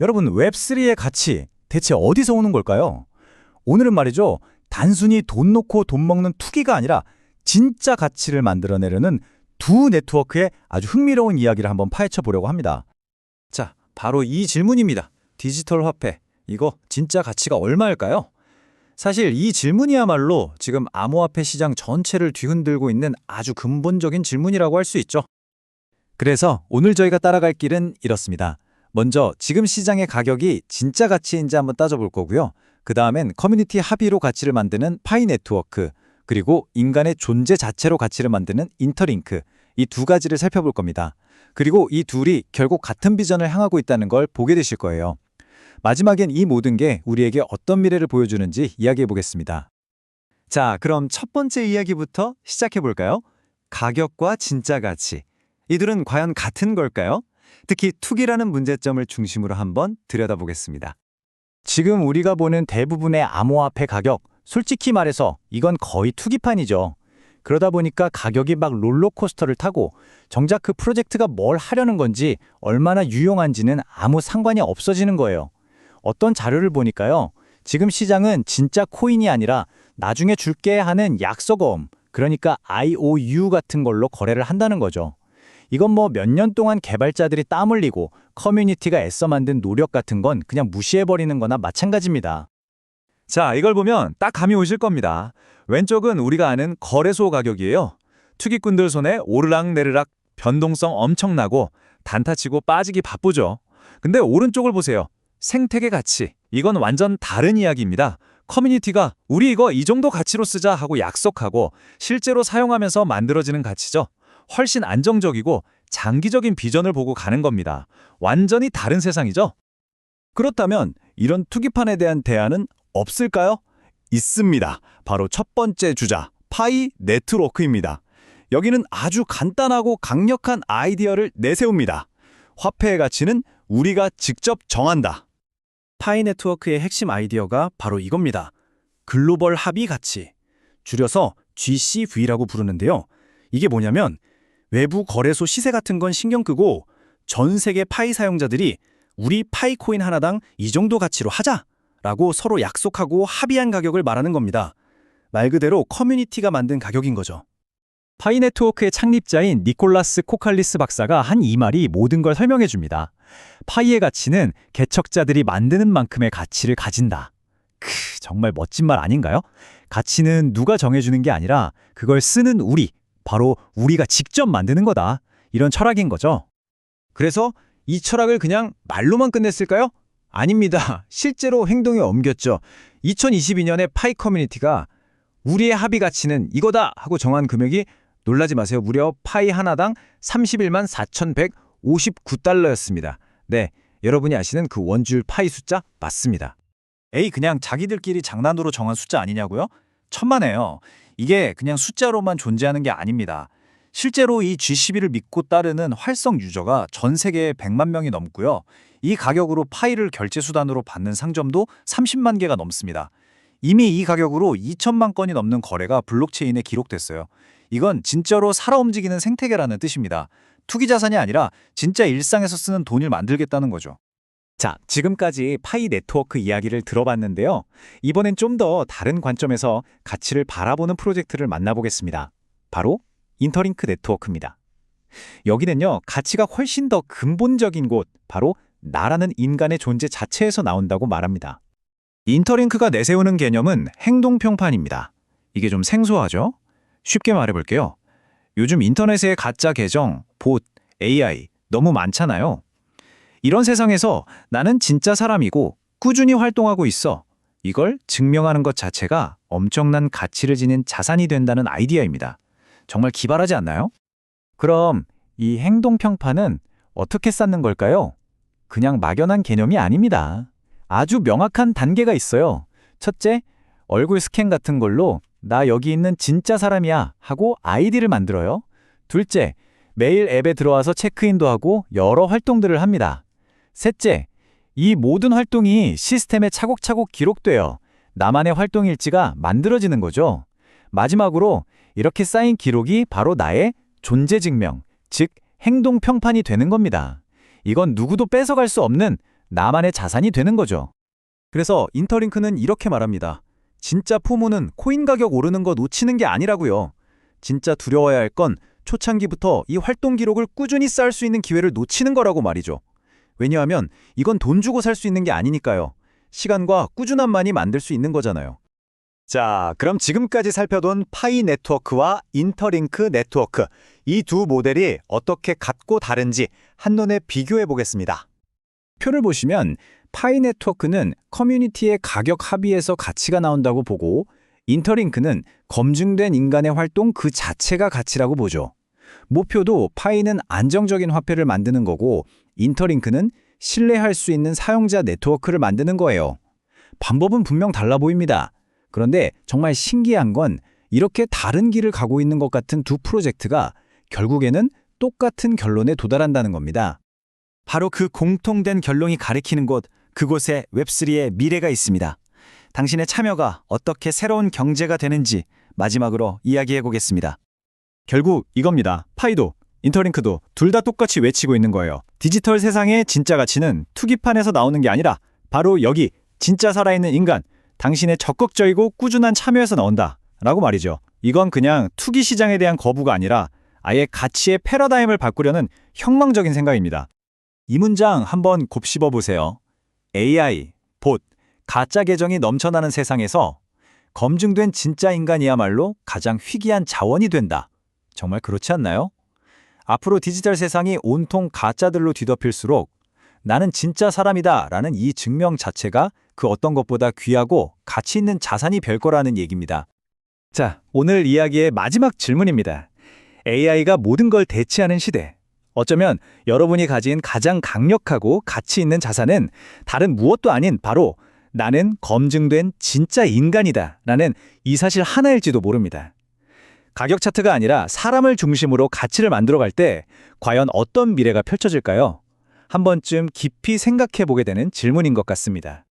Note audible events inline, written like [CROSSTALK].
여러분, 웹3의 가치 대체 어디서 오는 걸까요? 오늘은 말이죠. 단순히 돈 놓고 돈 먹는 투기가 아니라 진짜 가치를 만들어내려는 두 네트워크의 아주 흥미로운 이야기를 한번 파헤쳐 보려고 합니다. 자, 바로 이 질문입니다. 디지털 화폐, 이거 진짜 가치가 얼마일까요? 사실 이 질문이야말로 지금 암호화폐 시장 전체를 뒤흔들고 있는 아주 근본적인 질문이라고 할 수 있죠. 그래서 오늘 저희가 따라갈 길은 이렇습니다. 먼저 지금 시장의 가격이 진짜 가치인지 한번 따져볼 거고요. 그 다음엔 커뮤니티 합의로 가치를 만드는 파이 네트워크, 그리고 인간의 존재 자체로 가치를 만드는 인터링크, 이 두 가지를 살펴볼 겁니다. 그리고 이 둘이 결국 같은 비전을 향하고 있다는 걸 보게 되실 거예요. 마지막엔 이 모든 게 우리에게 어떤 미래를 보여주는지 이야기해 보겠습니다. 자, 그럼 첫 번째 이야기부터 시작해 볼까요? 가격과 진짜 가치. 이들은 과연 같은 걸까요? 특히 투기라는 문제점을 중심으로 한번 들여다보겠습니다. 지금 우리가 보는 대부분의 암호화폐 가격, 솔직히 말해서 이건 거의 투기판이죠. 그러다 보니까 가격이 막 롤러코스터를 타고 정작 그 프로젝트가 뭘 하려는 건지 얼마나 유용한지는 아무 상관이 없어지는 거예요. 어떤 자료를 보니까요. 지금 시장은 진짜 코인이 아니라 나중에 줄게 하는 약속어음, 그러니까 IOU 같은 걸로 거래를 한다는 거죠. 이건 뭐 몇 년 동안 개발자들이 땀 흘리고 커뮤니티가 애써 만든 노력 같은 건 그냥 무시해버리는 거나 마찬가지입니다. 자, 이걸 보면 딱 감이 오실 겁니다. 왼쪽은 우리가 아는 거래소 가격이에요. 투기꾼들 손에 오르락내리락 변동성 엄청나고 단타치고 빠지기 바쁘죠. 근데 오른쪽을 보세요. 생태계 가치. 이건 완전 다른 이야기입니다. 커뮤니티가 우리 이거 이 정도 가치로 쓰자 하고 약속하고 실제로 사용하면서 만들어지는 가치죠. 훨씬 안정적이고 장기적인 비전을 보고 가는 겁니다. 완전히 다른 세상이죠. 그렇다면 이런 투기판에 대한 대안은 없을까요? 있습니다. 바로 첫 번째 주자, 파이 네트워크입니다. 여기는 아주 간단하고 강력한 아이디어를 내세웁니다. 화폐의 가치는 우리가 직접 정한다. 파이 네트워크의 핵심 아이디어가 바로 이겁니다. 글로벌 합의 가치. 줄여서 GCV라고 부르는데요. 이게 뭐냐면 외부 거래소 시세 같은 건 신경 끄고 전 세계 파이 사용자들이 우리 파이 코인 하나당 이 정도 가치로 하자! 라고 서로 약속하고 합의한 가격을 말하는 겁니다. 말 그대로 커뮤니티가 만든 가격인 거죠. 파이 네트워크의 창립자인 니콜라스 코칼리스 박사가 한 이 말이 모든 걸 설명해 줍니다. 파이의 가치는 개척자들이 만드는 만큼의 가치를 가진다. 크, 정말 멋진 말 아닌가요? 가치는 누가 정해주는 게 아니라 그걸 쓰는 우리, 바로 우리가 직접 만드는 거다. 이런 철학인 거죠. 그래서 이 철학을 그냥 말로만 끝냈을까요? 아닙니다. [LAUGHS] 실제로 행동에 옮겼죠. 2022년에 파이 커뮤니티가 우리의 합의 가치는 이거다 하고 정한 금액이 놀라지 마세요. 무려 파이 하나당 31만 4,159달러였습니다. 네, 여러분이 아시는 그 원줄 파이 숫자 맞습니다. 에이, 그냥 자기들끼리 장난으로 정한 숫자 아니냐고요? 천만에요. 이게 그냥 숫자로만 존재하는 게 아닙니다. 실제로 이 G12를 믿고 따르는 활성 유저가 전 세계에 100만 명이 넘고요. 이 가격으로 파이를 결제 수단으로 받는 상점도 30만 개가 넘습니다. 이미 이 가격으로 2천만 건이 넘는 거래가 블록체인에 기록됐어요. 이건 진짜로 살아 움직이는 생태계라는 뜻입니다. 투기 자산이 아니라 진짜 일상에서 쓰는 돈을 만들겠다는 거죠. 자, 지금까지 파이 네트워크 이야기를 들어봤는데요. 이번엔 좀 더 다른 관점에서 가치를 바라보는 프로젝트를 만나보겠습니다. 바로 인터링크 네트워크입니다. 여기는요, 가치가 훨씬 더 근본적인 곳, 바로 나라는 인간의 존재 자체에서 나온다고 말합니다. 인터링크가 내세우는 개념은 행동평판입니다. 이게 좀 생소하죠? 쉽게 말해볼게요. 요즘 인터넷에 가짜 계정, 봇, AI 너무 많잖아요. 이런 세상에서 나는 진짜 사람이고 꾸준히 활동하고 있어. 이걸 증명하는 것 자체가 엄청난 가치를 지닌 자산이 된다는 아이디어입니다. 정말 기발하지 않나요? 그럼 이 행동평판은 어떻게 쌓는 걸까요? 그냥 막연한 개념이 아닙니다. 아주 명확한 단계가 있어요. 첫째, 얼굴 스캔 같은 걸로 나 여기 있는 진짜 사람이야 하고 아이디를 만들어요. 둘째, 매일 앱에 들어와서 체크인도 하고 여러 활동들을 합니다. 셋째, 이 모든 활동이 시스템에 차곡차곡 기록돼요. 나만의 활동 일지가 만들어지는 거죠. 마지막으로 이렇게 쌓인 기록이 바로 나의 존재 증명, 즉 행동 평판이 되는 겁니다. 이건 누구도 뺏어갈 수 없는 나만의 자산이 되는 거죠. 그래서 인터링크는 이렇게 말합니다. 진짜 포모는 코인 가격 오르는 거 놓치는 게 아니라고요. 진짜 두려워야 할 건 초창기부터 이 활동 기록을 꾸준히 쌓을 수 있는 기회를 놓치는 거라고 말이죠. 왜냐하면 이건 돈 주고 살 수 있는 게 아니니까요. 시간과 꾸준함만이 만들 수 있는 거잖아요. 자, 그럼 지금까지 살펴본 파이 네트워크와 인터링크 네트워크 이 두 모델이 어떻게 같고 다른지 한눈에 비교해 보겠습니다. 표를 보시면 파이 네트워크는 커뮤니티의 가격 합의에서 가치가 나온다고 보고 인터링크는 검증된 인간의 활동 그 자체가 가치라고 보죠. 목표도 파이는 안정적인 화폐를 만드는 거고 인터링크는 신뢰할 수 있는 사용자 네트워크를 만드는 거예요. 방법은 분명 달라 보입니다. 그런데 정말 신기한 건 이렇게 다른 길을 가고 있는 것 같은 두 프로젝트가 결국에는 똑같은 결론에 도달한다는 겁니다. 바로 그 공통된 결론이 가리키는 곳, 그곳에 웹3의 미래가 있습니다. 당신의 참여가 어떻게 새로운 경제가 되는지 마지막으로 이야기해 보겠습니다. 결국 이겁니다. 파이도, 인터링크도 둘 다 똑같이 외치고 있는 거예요. 디지털 세상의 진짜 가치는 투기판에서 나오는 게 아니라 바로 여기 진짜 살아있는 인간, 당신의 적극적이고 꾸준한 참여에서 나온다. 라고 말이죠. 이건 그냥 투기 시장에 대한 거부가 아니라 아예 가치의 패러다임을 바꾸려는 혁망적인 생각입니다. 이 문장 한번 곱씹어 보세요. AI, 봇, 가짜 계정이 넘쳐나는 세상에서 검증된 진짜 인간이야말로 가장 희귀한 자원이 된다. 정말 그렇지 않나요? 앞으로 디지털 세상이 온통 가짜들로 뒤덮일수록 나는 진짜 사람이다 라는 이 증명 자체가 그 어떤 것보다 귀하고 가치 있는 자산이 될 거라는 얘기입니다. 자, 오늘 이야기의 마지막 질문입니다. AI가 모든 걸 대체하는 시대. 어쩌면 여러분이 가진 가장 강력하고 가치 있는 자산은 다른 무엇도 아닌 바로 나는 검증된 진짜 인간이다 라는 이 사실 하나일지도 모릅니다. 가격 차트가 아니라 사람을 중심으로 가치를 만들어 갈 때 과연 어떤 미래가 펼쳐질까요? 한 번쯤 깊이 생각해 보게 되는 질문인 것 같습니다.